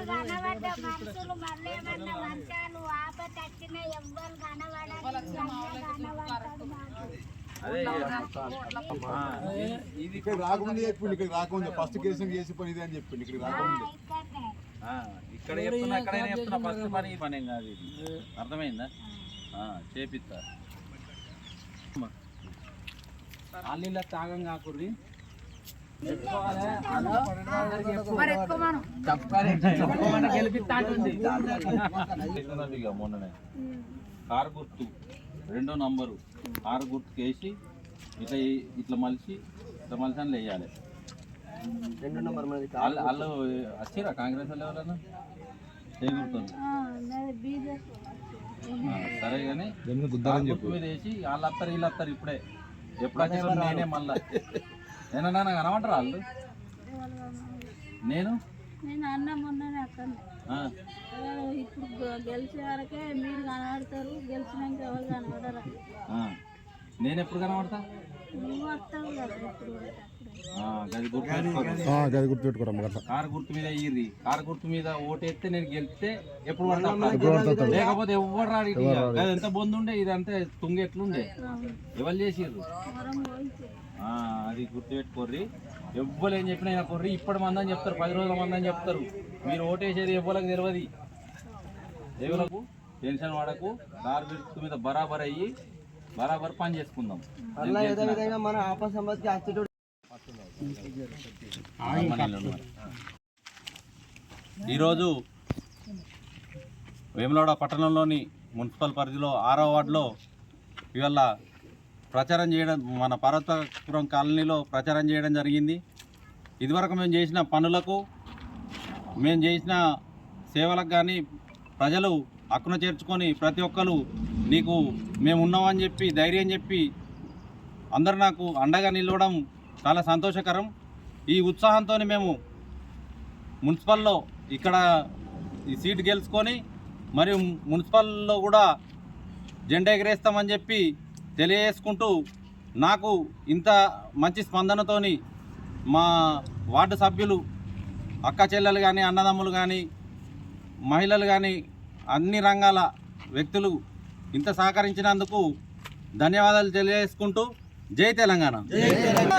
మనుషులు మళ్ళీ ఏమన్నా వర్షాలు ఆపత వచ్చినా ఎవ్వరు కనబడరు కనబడతాడు మాకు అదే ఆ, ఇది ఇక్కడ రాకముందే చెప్పిండు ఇక్కడ రాకముందే. ఫస్ట్ కేసు చేసి పని ఇదే అని చెప్పిండు ఇక్కడ రాకముందే. ఇక్కడ చెప్తున్నా ఎక్కడైనా చెప్తున్నా ఫస్ట్ పని పని కాదు ఇది. అర్థమైందా? ఆ, చేపిస్తా. అల్లిలా తాగం కాకుర్రి మొన్ననే కారు గుర్తు. రెండో నంబరు. కారు గుర్తుకు వేసి ఇట్లా ఇట్లా మలిచి ఇట్లా మలిచి అని వేయాలి రెండు నెంబర్ వాళ్ళు వాళ్ళు వచ్చిరా కాంగ్రెస్ వాళ్ళు ఎవరన్నా? సరే కానీ గుర్తు మీద వేసి వాళ్ళు వస్తారు వీళ్ళు వస్తారు ఇప్పుడే ఎప్పుడు వచ్చారో నేనే మళ్ళా. ఏమన్నా నాకు కనమంటారా వాళ్ళు? నేను? నేను అన్న మొన్ననే అక్కడ ఇప్పుడు గెలిచే వరకే మీరు కనబడతారు గెలిచినాక ఎవరు కనబడరు? ఆ. నేను ఎప్పుడు కనబడతా? గది గుర్తు పెట్టుకోరు. గది. గుర్తుపెట్టుకోరమ్మ గట్ల కారు గుర్తు మీద ఇయ్యి కారు గుర్తు మీద ఓటేస్తే నేను గెలిస్తే ఎప్పుడు పడతా. లేకపోతే ఎవరు రాడు. అది ఎంత బొందు ఉండే ఇది అంతే తుంగి ఎట్లుండే ఎవరు చేసిర్రు? అది గుర్తు పెట్టుకోర్రి. ఎవ్వరు ఏం చెప్పినా కొర్రి. ఇప్పటి మందని చెప్తారు పది రోజుల మందని చెప్తారు. మీరు ఓటేసేది ఎవ్వరికి తెలియదు దేవులకు టెన్షన్ పడకు కారు గుర్తు మీద బరాబర్ అయ్యి బరాబర్ పని చేసుకుందాం. విధంగా మన ఈరోజు వేములవాడ పట్టణంలోని మున్సిపల్ పరిధిలో ఆరో వార్డులో ఇవాళ ప్రచారం చేయడం మన పర్వతపురం కాలనీలో ప్రచారం చేయడం జరిగింది ఇదివరకు మేము చేసిన పనులకు మేము చేసిన సేవలకు కానీ ప్రజలు అక్కున చేర్చుకొని ప్రతి ఒక్కరు నీకు మేము ఉన్నామని చెప్పి ధైర్యం చెప్పి అందరు నాకు అండగా నిలవడం చాలా సంతోషకరం. ఈ ఉత్సాహంతో మేము మున్సిపల్లో ఇక్కడ ఈ సీటు గెలుచుకొని మరియు మున్సిపల్లో కూడా జెండా ఎగరేస్తామని చెప్పి తెలియజేసుకుంటూ నాకు ఇంత మంచి స్పందనతోని మా వార్డు సభ్యులు అక్క చెల్లెలు కానీ అన్నదమ్ములు కానీ మహిళలు కానీ అన్ని రంగాల వ్యక్తులు ఇంత సహకరించినందుకు ధన్యవాదాలు తెలియజేసుకుంటూ జై తెలంగాణ. జై తెలంగాణ.